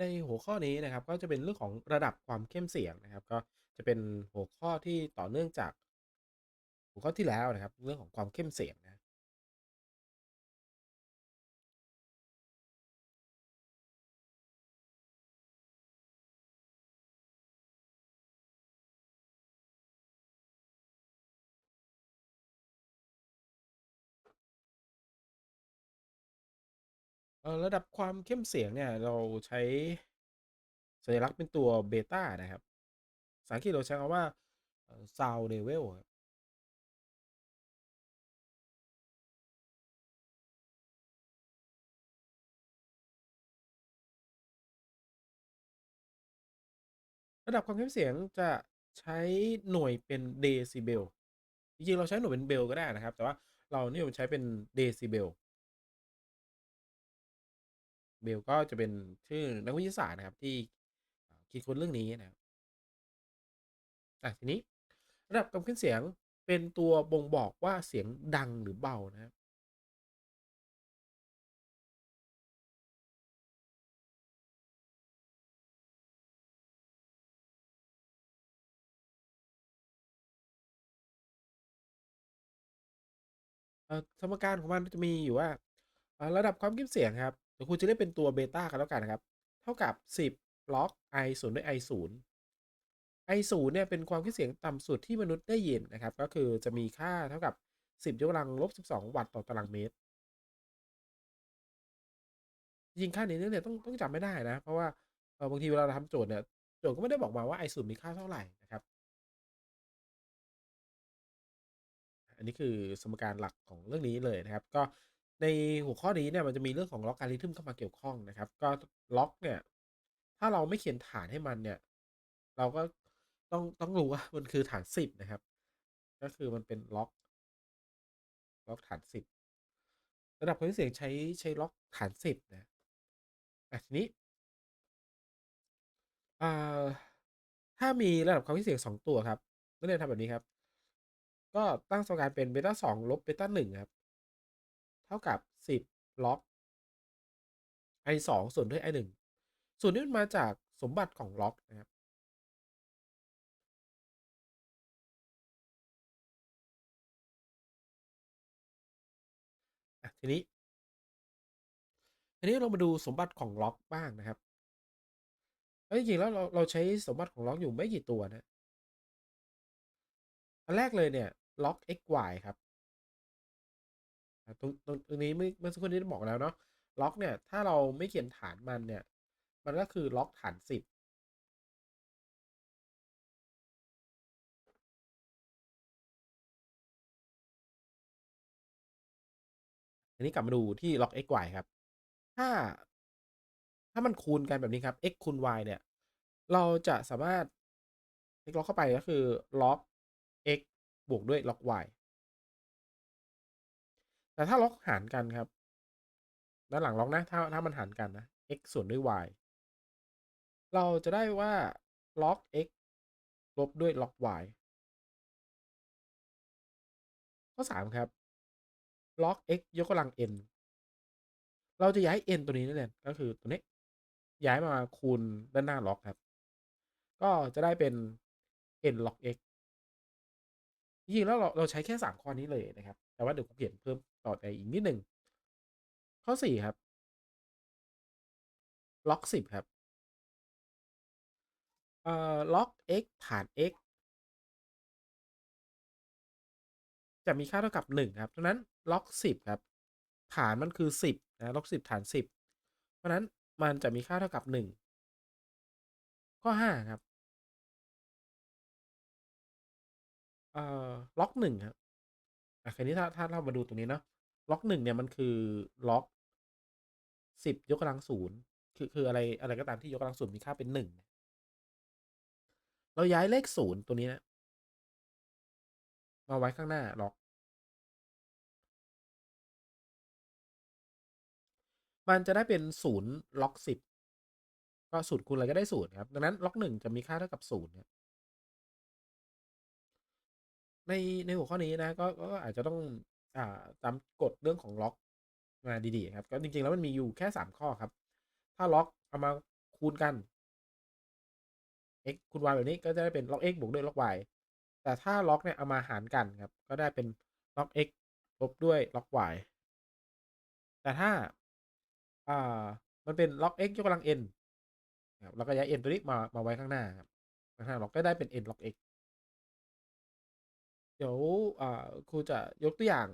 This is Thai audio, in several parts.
ในหัวข้อนี้นะครับก็จะเป็นเรื่องของระดับความเข้มเสียงนะครับ ก็จะเป็นหัวข้อที่ต่อเนื่องจาก หัวข้อที่แล้วนะครับ เรื่องของความเข้มเสียงนะ ระดับความเข้มเสียงเนี่ย เราใช้สัญลักษณ์เป็นตัวเบต้านะครับภาษาอังกฤษเราใช้คำว่า sound level ครับระดับความเข้มเสียงจะใช้หน่วยเป็นเดซิเบล จริงๆ เราใช้หน่วยเป็นเบลก็ได้นะครับ แต่ว่าเรานิยใช้เป็นเดซิเบล เบลก็จะเป็นชื่อนักวิทยาศาสตร์นะครับที่คิดค้นเรื่องนี้นะครับอะทีนี้ระดับการขึ้นเสียงเป็นตัวบ่งบอกว่าเสียงดังหรือเบานะครับสมการของมันจะมีอยู่ว่าระดับความเข้มเสียงครับ ดี๋ยวคุณจะเรียกเป็นตัวเบต้ากันแล้วกันนะครับ เท่ากับ 10ล็อก i 0ด้วย i 0 i 0เนี่ยเป็นความเข้มเสียงต่ำสุดที่มนุษย์ได้ยินนะครับ ก็คือจะมีค่าเท่ากับ 10ยกกำลังลบ12 วัตต์ต่อตารางเมตรจริงค่านี้เนี่ยต้องต้องจำไม่ได้นะ เพราะว่าบางทีเวลาเราทำโจทย์เนี่ยโจทย์ก็ไม่ได้บอกมาว่า i 0มีค่าเท่าไหร่นะครับ อันนี้คือสมการหลักของเรื่องนี้เลยนะครับ ก็ ในหัวข้อนี้เนี่ยมันจะมีเรื่องของล็อกการิทึมเข้ามาเกี่ยวข้องนะครับ ก็ล็อกเนี่ย ถ้าเราไม่เขียนฐานให้มันเนี่ย เราก็ต้องต้องรู้ว่ามันคือฐานสิบนะครับ ก็คือมันเป็นล็อกล็อกฐานสิบระดับความเสี่ยงใช้ใช้ล็อกฐานสิบนะอะทีนี้อ่าถ้ามีระดับความเสี่ยงสองตัวครับนักเรียนทำแบบนี้ครับ ก็ตั้งสมการเป็นเบต้าสองลบเบต้าหนึ่งครับ ท่ากับสิบล็อก i สองส่วนด้วย i หนึ่งส่วนนี้มันมาจากสมบัติของล็อกนะครับทีนี้ ทีนี้เรามาดูสมบัติของล็อกบ้างนะครับแล้วจริงๆแล้วเราเราใช้สมบัติของล็อกอยู่ไม่กี่ตัวนะ อันแรกเลยเนี่ยล็อก x y ครับ ตรงตรงตรงนี้เมื่อเมื่อสักครู่นี้ได้บอกแล้วเนาะล็อกเนี่ย ถ้าเราไม่เขียนฐานมันเนี่ย มันก็คือล็อกฐานสิบอันนี้กลับมาดูที่ล็อก x y ครับ ถ้า ถ้ามันคูณกันแบบนี้ครับ x คูณ y เนี่ย เราจะสามารถ x ล็อกเข้าไปก็คือล็อก x บวกด้วยล็อก y แต่ถ้าล็อกหารกันครับ ด้านหลังล็อกนะ ถ้าถ้ามันหารกันนะ x ส่วนด้วย y เราจะได้ว่าล็อก x ลบด้วยล็อก y ข้อ 3 ครับล็อก x ยกกำลัง n เราจะย้าย n ตัวนี้นั่นเองก็คือตัวนี้ ย้ายมาคูณด้านหน้าล็อกครับ ก็จะได้เป็น n log x จริงๆแล้วเราเราใช้แค่ 3 ข้อนี้เลยนะครับ แต่ว่าเดี๋ยวผมเขียนเพิ่ม ต่อไปอีกนิดหนึ่งข้อ4ครับ log 10ครับเอ่อ log x ฐาน x จะมีค่าเท่ากับ 1 ครับดังนั้น log 10 ครับ ฐานมันคือ 10 นะ log 10 ฐาน 10 เพราะนั้นมันจะมีค่าเท่ากับ 1 ข้อ 5 ครับเอ่อ log 1ครับอะคราวนี้ถ้าถ้าเรามาดูตรงนี้เนาะ log 1เนี่ยมันคือ log 10ยกกำลัง0คือคืออะไรอะไรก็ตามที่ยกกำลัง0มีค่าเป็น1เราย้ายเลข0ตัวนี้นะมาไว้ข้างหน้าล็อก มันจะได้เป็นศูนย์ล็อกสิบก็ศูนย์คูณอะไรก็ได้ศูนย์ครับ ดังนั้นล็อกหนึ่งจะมีค่าเท่ากับศูนย์ครับในในหัวข้อนี้นะก็ก็อาจจะต้อง อ่าจำกฎเรื่องของล็อกมาดีๆครับ ก็จริง ๆ แล้วมันมีอยู่แค่สามข้อครับ ถ้าล็อกเอามาคูณกัน x คูณ y แบบนี้ก็จะได้เป็นล็อก x บวกด้วยล็อก y แต่ถ้าล็อกเนี่ยเอามาหารกันครับ ก็ได้เป็นล็อก x ลบด้วยล็อก y แต่ถ้าอ่ามันเป็นล็อก x ยกกำลัง n ครับเราก็ย้าย n ตัวนี้มามาไว้ข้างหน้าครับข้างหน้าเราก็ได้เป็น n ล็อก x เดี๋ยวครูจะยกตัวอย่าง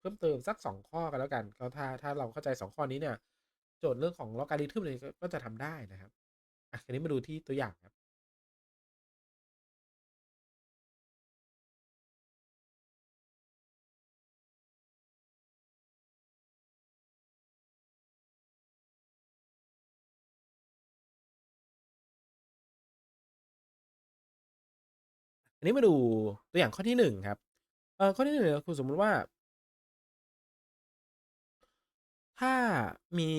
เพิ่มเติมสัก 2 ข้อกันแล้วกันก็ถ้าถ้าเราเข้าใจ 2 ข้อนี้เนี่ย โจทย์เรื่องของลอการิทึมเลยก็จะทำได้นะครับอะทีนี้มาดูที่ตัวอย่างครับ อันนี้มาดูตัวอย่างข้อที่1ครับ เอ่อข้อที่1เนี่ยคือสมมุติว่า ถ้ามี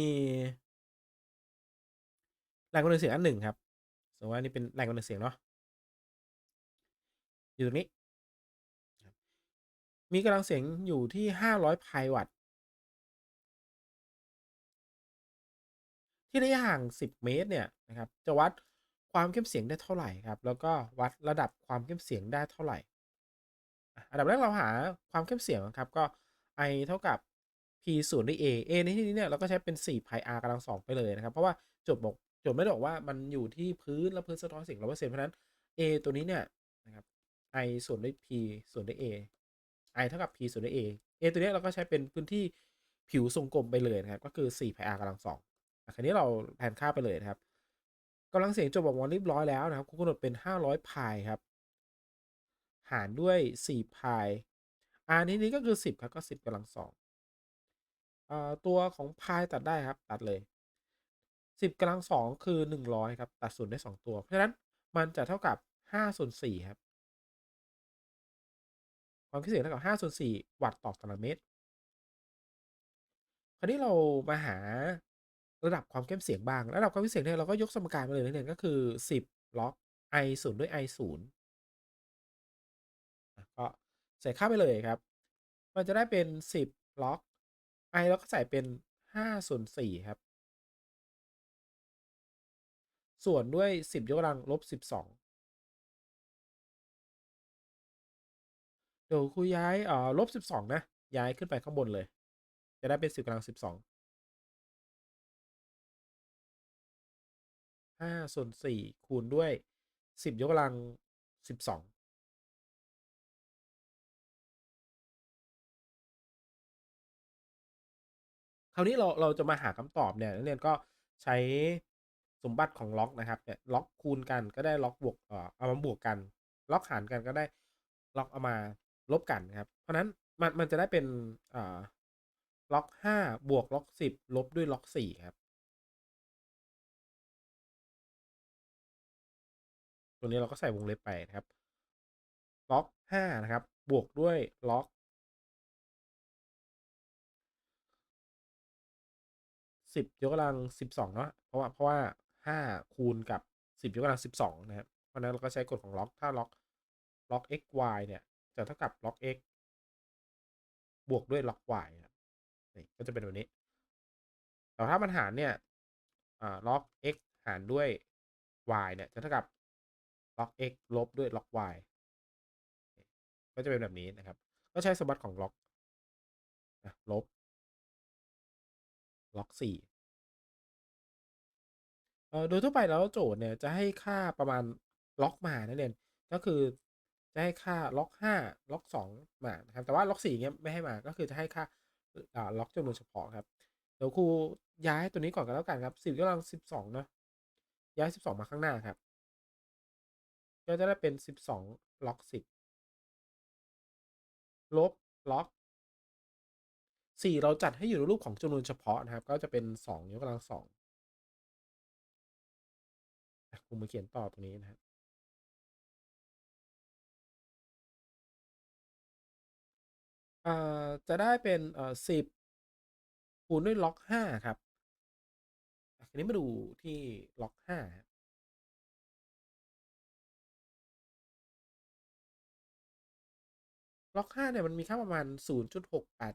แรงกำเนิดเสียงอันหนึ่งครับ สมมุติว่านี่เป็นแรงกำเนิดเสียงเนาะ อยู่ตรงนี้ มีกำลังเสียงอยู่ที่500ไพวัตต์ ที่ระยะห่าง10เมตรเนี่ยนะครับ จะวัด ความเข้มเสียงได้เท่าไหร่ครับ แล้วก็วัดระดับความเข้มเสียงได้เท่าไหร่ อันดับแรกเราหาความเข้มเสียงครับก็ I เท่ากับ P ส่วนด้วย A A ในที่นี้เนี่ยเราก็ใช้เป็น4 pi r กำลังสองไปเลยนะครับ เพราะว่าโจทย์บอกโจทย์ไม่ได้บอกว่ามันอยู่ที่พื้นแล้วพื้นสะท้อนเสียงร้อยเปอร์เซ็นต์เพราะนั้น A ตัวนี้เนี่ยนะครับ I ส่วนด้วย P ส่วนด้วย A I เท่ากับ P ส่วนด้วย A A ตัวนี้เราก็ใช้เป็นพื้นที่ผิวทรงกลมไปเลยนะครับ ก็คือ4 pi r กำลังสองอะคราวนี้เราแทนค่าไปเลยนะครับ กำลังเสียงจบออกว่าเรียบร้อยแล้วนะครับ คุณกำหนดเป็น 500พายครับ หารด้วย4พาย r นี้นี้ก็คือ 10 ครับ ก็ 10กำลังสองอ่าตัวของพายตัดได้ครับ ตัดเลย 10กำลังสองคือ 100 ครับ ตัดส่วนได้ 2 ตัว เพราะฉะนั้นมันจะเท่ากับ5ส่วน4ครับ ความคิดเสียงเท่ากับ5ส่วน4วัตต์ต่อตารางเมตร คราวนี้เรามาหา ระดับความเข้มเสียงบ้าง ระดับความเข้มเสียงเนี่ยเราก็ยกสมการมาเลยนักเรียนก็คือ 10 ล็อก i 0ด้วย i 0อะก็ใส่ค่าไปเลยครับ มันจะได้เป็น 10 ล็อก i แล้วก็ใส่เป็น 5 ส่วน4ครับ ส่วนด้วย 10 ยกกำลังลบ 12 เดี๋ยวครูย้ายเอ่อลบ 12 นะ ย้ายขึ้นไปข้างบนเลย จะได้เป็น 10กำลัง 12 5ส่วน4คูณด้วย 10 ยกกำลัง 12คราวนี้เราเราจะมาหาคำตอบเนี่ยนักเรียนก็ใช้สมบัติของล็อกนะครับเนี่ยล็อกคูณกันก็ได้ล็อกบวกเอ่อเอามาบวกกัน ล็อกหารกันก็ได้ล็อกเอามาลบกันครับ เพราะนั้นมันมันจะได้เป็นอ่าล็อก5บวกล็อก10 ลบด้วยล็อก4ครับ ตัวนี้เราก็ใส่วงเล็บไปนะครับ ล็อก5นะครับ บวกด้วยล็อก10ยกกำลัง12เนาะเพราะว่าเพราะว่า5คูณกับ10ยกกำลัง12นะครับ เพราะนั้นเราก็ใช้กฎของล็อกถ้าล็อกล็อก x y เนี่ย จะเท่ากับล็อก x บวกด้วยล็อก y ครับนี่ก็จะเป็นแบบนี้ แต่ถ้ามันหารเนี่ยอ่าล็อก x หารด้วย y เนี่ยจะเท่ากับ ล็อก x ลบด้วยล็อก y ก็จะเป็นแบบนี้นะครับ ก็ใช้สมบัติของล็อกลบล็อก4เอ่อโดยทั่วไปแล้วโจทย์เนี่ยจะให้ค่าประมาณล็อกมานักเรียนก็คือจะให้ค่าล็อก5ล็อก2มานะครับแต่ว่าล็อก4เงี้ยไม่ให้มาก็คือจะให้ค่าล็อกจำนวนเฉพาะครับเดี๋ยวครูย้ายตัวนี้ก่อนกันแล้วกันครับ10กำลัง12เนาะย้าย12มาข้างหน้าครับ ก็จะได้เป็น 12 ล็อก 10 ลบล็อก 4 เราจัดให้อยู่ในรูปของจำนวนเฉพาะนะครับ ก็จะเป็น 2 ยกกำลัง2อะครูมาเขียนต่อตรงนี้นะครับจะได้เป็นเอ่อ10คูณด้วยล็อก5ครับ ทีนี้มาดูที่ล็อก5ครับ ล็อก5เนี่ยมันมีค่าประมาณ0.68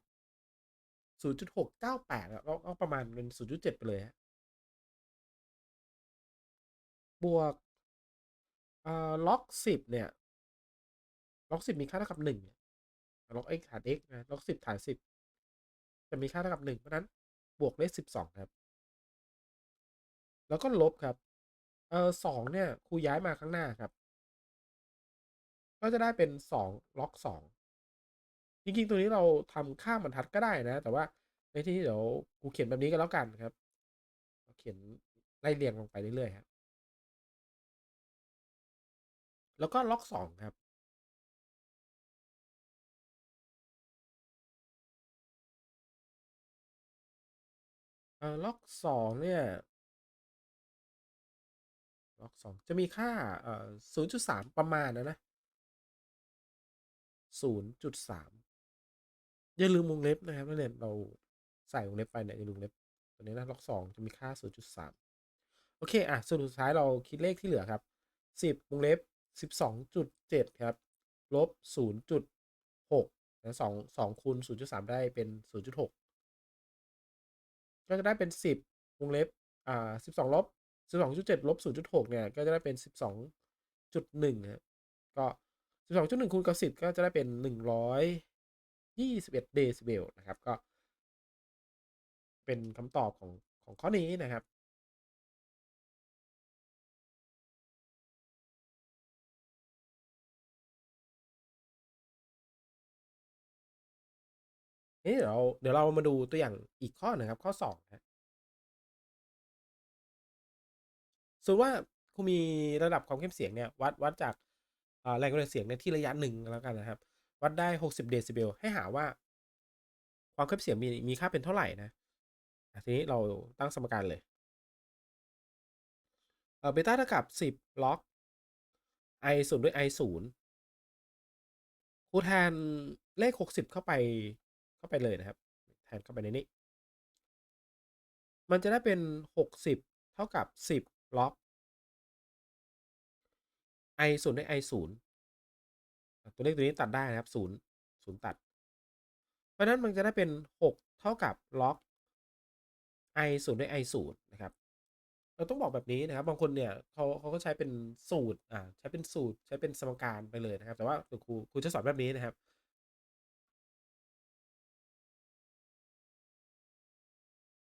0.698อะก็ก็ประมาณเป็น0.7ไปเลยครับวกเอ่อล็อกสิบเนี่ยล็อกสิบมีค่าเท่ากับหนึ่งล็อก x ฐาน x นะล็อกสิบฐานสิบจะมีค่าเท่ากับหนึ่งเพราะนั้นบวกเลขสิบสองครับ แล้วก็ลบครับเออสองเนี่ยครูย้ายมาข้างหน้าครับ ก็จะได้เป็นสองล็อกสอง จริงๆ ตัวนี้เราทำข้ามบรรทัดก็ได้นะ แต่ว่าในที่นี้เดี๋ยวกูเขียนแบบนี้ก็แล้วกันครับเขียนไล่เรียงลงไปเรื่อยๆครับ แล้วก็ล็อกสองครับ เอ่อล็อกสองเนี่ย ล็อกสองจะมีค่าเอ่อศูนย์จุดสามประมาณนะนะศูนย์จุดสาม อย่าลืมวงเล็บนะครับนักเรียเราใส่วงเล็บไปเนี่ยอย่าลืมวงเล็บตัวนี้นะล็อกสองจะมีค่าศูนย์จุดสามโอเค อะสรุปสุดท้ายเราคิดเลขที่เหลือครับสิบวงเล็บสิบสองจุดเจ็ดครับ ลบศูนย์จุดหกนะสองสองคูณศูนย์จุดสามได้เป็นศูนย์จุดหกก็จะได้เป็นสิบวงเล็บ อ่าสิบสองลบสิบสองจุดเจ็ดลบศูนย์จุดหกเนี่ย ก็จะได้เป็นสิบสองจุดหนึ่งนะก็สิบสองจุดหนึ่งคูณกับสิบก็จะได้เป็นหนึ่งร้อย นึ่งร้อยยี่สิบเอ็ดเดซิเบลนะครับ ก็ เป็นคำตอบของของข้อนี้นะครับเอ๊ะเดี๋ยวเราเดี๋ยวเรามาดูตัวอย่างอีกข้อหนึ่งครับ ข้อสองนะสมมติว่าคุณมีระดับความเข้มเสียงเนี่ยวัดวัดจากแรงกระเด็นเสียงในที่ระยะหนึ่งแล้วกันนะครับ วัดได้ 60 เดซิเบล ให้หาว่า ความเข้มเสียงมีมีค่าเป็นเท่าไหร่นะทีนี้เราตั้งสมการเลยเบต้าเท่ากับ 10 ล็อก i ศูนย์ด้วย i ศูนย์ครูแทนเลข 60 เข้าไปเข้าไปเลยนะครับ แทนเข้าไปในนี้ มันจะได้เป็น 60 เท่ากับ 10 ล็อก i ศูนย์ด้วย i ศูนย์ ตัวเลขตัวนี้ตัดได้นะครับศูนย์ศูนย์ตัด เพราะนั้นมันจะได้เป็น 6 เท่ากับล็อก i ศูนย์ด้วย i ศูนย์นะครับ เราต้องบอกแบบนี้นะครับ บางคนเนี่ยเขาเขาก็ใช้เป็นสูตรอ่าใช้เป็นสูตรใช้เป็นสมการไปเลยนะครับ แต่ว่าครูครูจะสอนแบบนี้นะครับ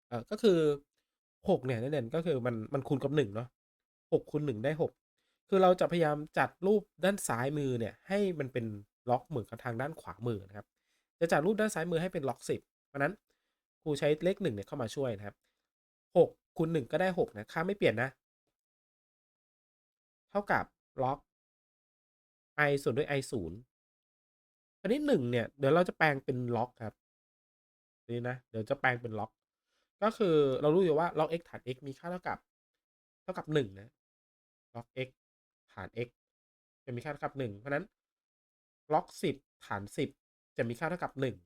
เออก็คือหกเนี่ยนั่นก็คือมันมันคูณกับหนึ่งเนาะหกคูณหนึ่งได้หก คือเราจะพยายามจัดรูปด้านซ้ายมือเนี่ยให้มันเป็นล็อกเหมือนกับทางด้านขวามือนะครับ จะจัดรูปด้านซ้ายมือให้เป็นล็อกสิบเพราะนั้นครูใช้เลขหนึ่งเนี่ยเข้ามาช่วยนะครับหกคูณหนึ่งก็ได้หกนะค่าไม่เปลี่ยนนะ เท่ากับล็อก i ส่วนด้วย i ศูนย์อันนี้หนึ่งเนี่ยเดี๋ยวเราจะแปลงเป็นล็อกครับนี่นะเดี๋ยวจะแปลงเป็นล็อก ก็คือเรารู้อยู่ว่าล็อก x ฐาน x มีค่าเท่ากับ เท่ากับหนึ่งนะล็อก x าน x จะมีค่าเท่ากับหนึ่งเพราะนั้นล็อกสิบฐานสิบจะมีค่าเท่ากับหนึ่ง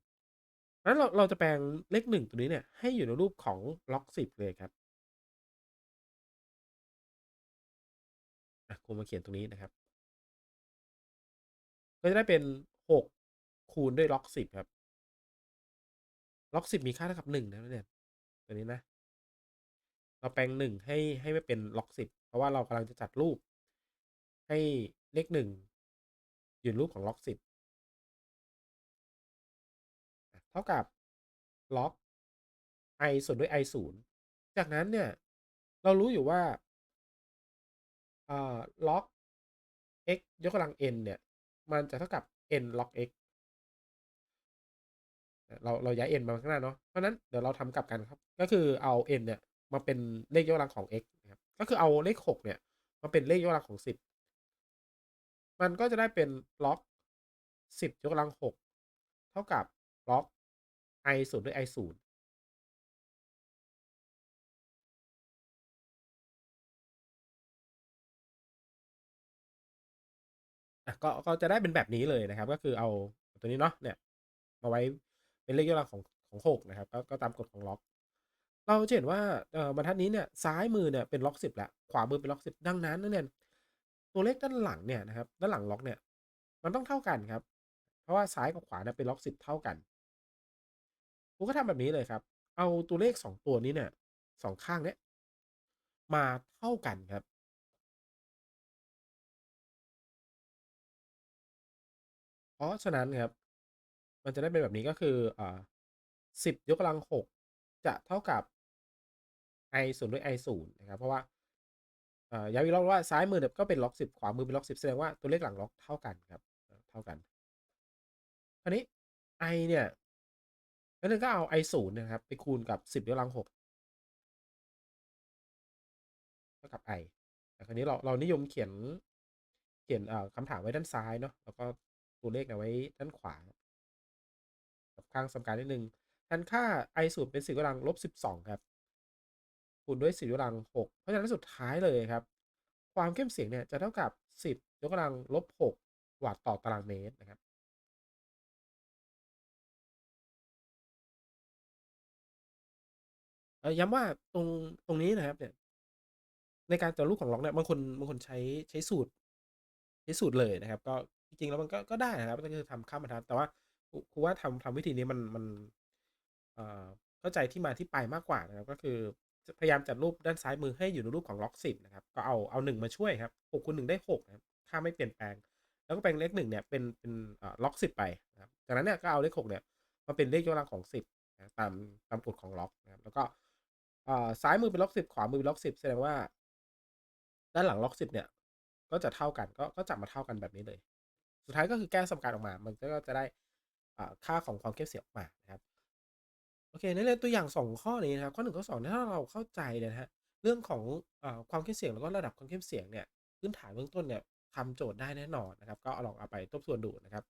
เพราะนั้นเราเราจะแปลงเลขหนึ่งตัวนี้เนี่ยให้อยู่ในรูปของล็อกสิบเลยครับอะครูมาเขียนตรงนี้นะครับ ก็จะได้เป็นหกคูณด้วยล็อกสิบครับ ล็อกสิบมีค่าเท่ากับหนึ่งนะเนี่ยตัวนี้นะ เราแปลงหนึ่งให้ให้ไม่เป็นล็อกสิบเพราะว่าเรากำลังจะจัดรูป ให้เลขหนึ่งอยู่รูปของล็อกสิบเท่ากับล็อก i ส่วนด้วย i ศูนย์จากนั้นเนี่ย เรารู้อยู่ว่าล็อก x ยกกำลัง n เนี่ย มันจะเท่ากับ n ล็อก x เราเราย้าย n มาข้างหน้าเนาะ เพราะนั้นเดี๋ยวเราทำกลับกันครับ ก็คือเอา n เนี่ยมาเป็นเลขยกกำลังของ x นะครับ ก็คือเอาเลข 6 เนี่ยมาเป็นเลขยกกำลังของ 10 มันก็จะได้เป็นล็อก10ยกกำลัง6เท่ากับล็อก i ศูนย์ด้วย i ศูนย์ก็ก็จะได้เป็นแบบนี้เลยนะครับ ก็คือเอาตัวนี้เนาะเนี่ย มาไว้เป็นเลขยกกำลังของของหกนะครับก็ก็ตามกฎของล็อก เราจะเห็นว่าบรรทัดนี้เนี่ยซ้ายมือเนี่ยเป็นล็อกสิบแล้วขวามือเป็นล็อกสิบดังนั้นนั่นเนี่ย ตัวเลขด้านหลังเนี่ยนะครับด้านหลังล็อกเนี่ยมันต้องเท่ากันครับ เพราะว่าซ้ายกับขวาเนี่ยเป็นล็อกสิบเท่ากันผมก็ทำแบบนี้เลยครับ เอาตัวเลขสองตัวนี้เนี่ยสองข้างเนี่ยมาเท่ากันครับ เพราะฉะนั้นครับ มันจะได้เป็นแบบนี้ก็คืออ่าสิบยกกำลังหกจะเท่ากับ i ศูนย์ด้วย i ศูนย์นะครับ เพราะว่า ย้ำอีกรอบว่าซ้ายมือเนี่ยก็เป็นล็อก10ขวามือเป็นล็อก10แสดงว่าตัวเลขหลังล็อกเท่ากันครับเท่ากันคราวนี้ i เนี่ยงั้นเราก็เอา i 0นย์นะครับ ไปคูณกับ10ยกกำลัง6เท่ากับ i แต่คราวนี้เราเรานิยมเขียนเขียนเอ่อคำถามไว้ด้านซ้ายเนาะแล้วก็ตัวเลขเนี่ยไว้ด้านขวากับข้างสมการนิดนึ่งทันค่า i 0เป็น10ยกกำลังลบ12ครับ คูณด้วย10ยกกำลัง 6 เพราะฉะนั้นสุดท้ายเลยครับ ความเข้มเสียงเนี่ยจะเท่ากับ 10ยกกำลังลบ6วัตต์ต่อตารางเมตรนะครับย้ำว่าตรงตรงนี้นะครับเนี่ยในการจาะลูกของล็อกเนี่ยบางคนบางคนใช้ใช้สูตร ใช้สูตรเลยนะครับ ก็จริงๆแล้วมันก็ก็ได้นะครับก็คือทำข้ามบรรทัดแต่ว่าครูว่าทำทำวิธีนี้มันมันเอ่อเข้าใจที่มาที่ไปมากกว่านะครับ ก็คือ พยายามจัดรูปด้านซ้ายมือให้อยู่ในรูปของล็อก10นะครับก็เอาเอา1มาช่วยครับ6คูณ1ได้6นะครับค่าไม่เปลี่ยนแปลง แล้วก็แปลงเลข1เนี่ยเป็นเป็นล็อก10 ไปนะครับจากนั้นเนี่ยก็เอาเลข6เนี่ยมาเป็นเลขยกกำลังของ 10นะตามตามกฎของล็อกนะครับแล้วก็อ่อซ้ายมือเป็นล็อก10 ขวามือเป็นล็อก10 แสดงว่า ด้านหลังล็อก10เนี่ยก็จะเท่ากันก็ก็จับมาเท่ากันแบบนี้เลย สุดท้ายก็คือแก้สมการออกมา มันก็จะได้อ่าค่าของความเข้มเสียงออกมานะครับ โอเคในเรื่องตัวอย่าง 2 ข้อนี้นะครับข้อหนึ่งข้อสองถ้าเราเข้าใจนะฮะเรื่องของอความเข้มเสียงแล้วก็ระดับความเข้มเสียงเนี่ยพื้นฐานเบื้องต้นเนี่ยทำโจทย์ได้แน่นอนนะครับ ก็ลองเอาไปทบทวนดูนะครับ